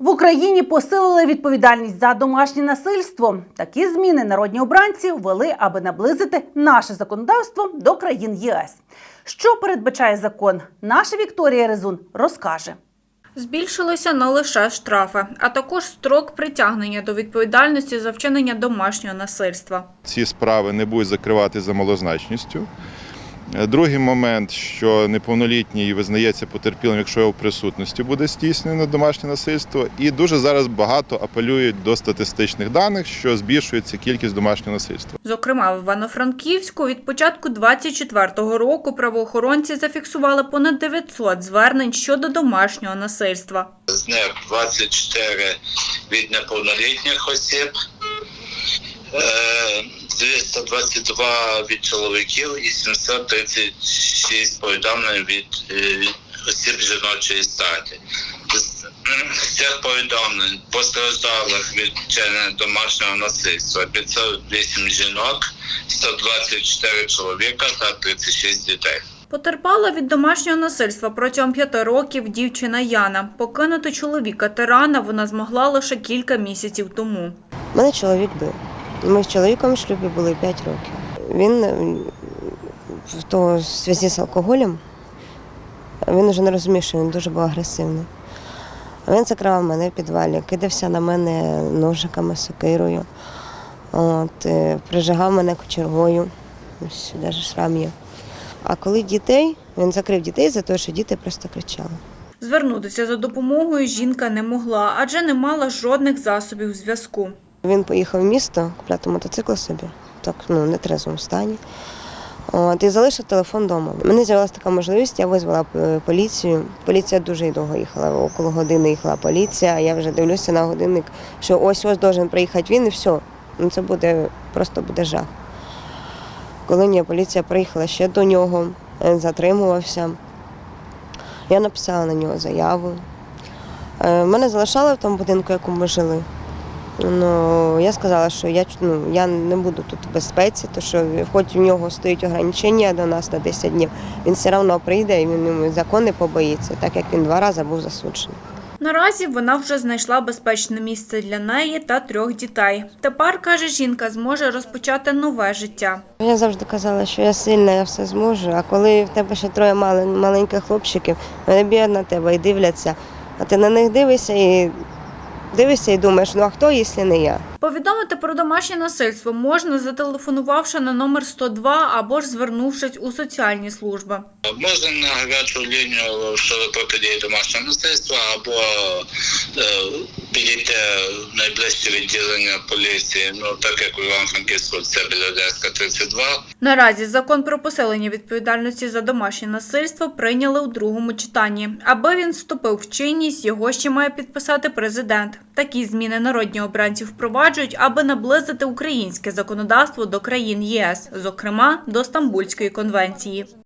В Україні посилили відповідальність за домашнє насильство. Такі зміни народні обранці ввели, аби наблизити наше законодавство до країн ЄС. Що передбачає закон? Наша Вікторія Резун розкаже. Збільшилися не лише штрафи, а також строк притягнення до відповідальності за вчинення домашнього насильства. ці справи не будуть закривати за малозначністю. Е, Другий момент, що неповнолітній визнається потерпілим, якщо його в присутності буде здійснено домашнє насильство. І дуже зараз багато апелюють до статистичних даних, що збільшується кількість домашнього насильства. Зокрема, в Івано-Франківську від початку 24-го року правоохоронці зафіксували понад 900 звернень щодо домашнього насильства. з них 24 від неповнолітніх осіб, е, 222 від чоловіків і 736 повідомлень від е, осіб жіночої статі. З з цих повідомлень постраждалих від вчинення домашнього насильства 508 жінок, 124 чоловіка та 36 дітей. Потерпала від домашнього насильства протягом п'яти років дівчина Яна. Покинути чоловіка тирана вона змогла лише кілька місяців тому. Мене чоловік бив. Ми з чоловіком в шлюбі були 5 років. Він е, в того в зв'язку з алкоголем, він вже не розумів, що він дуже був агресивний. Він закривав мене в підвалі, кидався на мене ножиками, сокирою, от, е, прижигав мене кочергою. Сюди ж шрам є. А коли дітей, він закрив дітей за те, що діти просто кричали. Звернутися за допомогою жінка не могла, адже не мала жодних засобів зв'язку. Він поїхав в місто купляти мотоцикл собі, так ну не трезвому стані. От, і залишив телефон вдома. Мені з'явилася така можливість, я визвала е, поліцію. Поліція дуже довго їхала, около години їхала поліція. Я вже дивлюся на годинник, що ось ось должен приїхати він і все. Ну це буде просто буде жах. Коли ні, поліція приїхала ще до нього, він затримувався. Я написала на нього заяву. Е, Мене залишали в тому будинку, в якому ми жили. Ну, я сказала, що я, ну, я не буду тут в безпеці, тому що хоч у нього стоїть ограничення до нас на 10 днів, він все одно прийде і він йому закон побоїться, так як він два рази був засуджений. Наразі вона вже знайшла безпечне місце для неї та трьох дітей. Тепер, каже жінка, зможе розпочати нове життя. Я завжди казала, що я сильна, я все зможу. А коли в тебе ще троє маленьких хлопчиків, вони бігають на тебе і дивляться, а ти на них дивишся і дивишся і думаєш, ну а хто, якщо не я? Повідомити про домашнє насильство можна, зателефонувавши на номер 102 або ж звернувшись у соціальні служби. Можна на гарячу лінію щодо протидії домашнього насильства або е, в найближче відділення поліції, ну так як у Івано-Франківську це біля Одеська 32. Наразі закон про посилення відповідальності за домашнє насильство прийняли у другому читанні. Аби він вступив в чинність, його ще має підписати президент. Такі зміни народні обранці впроваджують, аби наблизити українське законодавство до країн ЄС, зокрема до Стамбульської конвенції.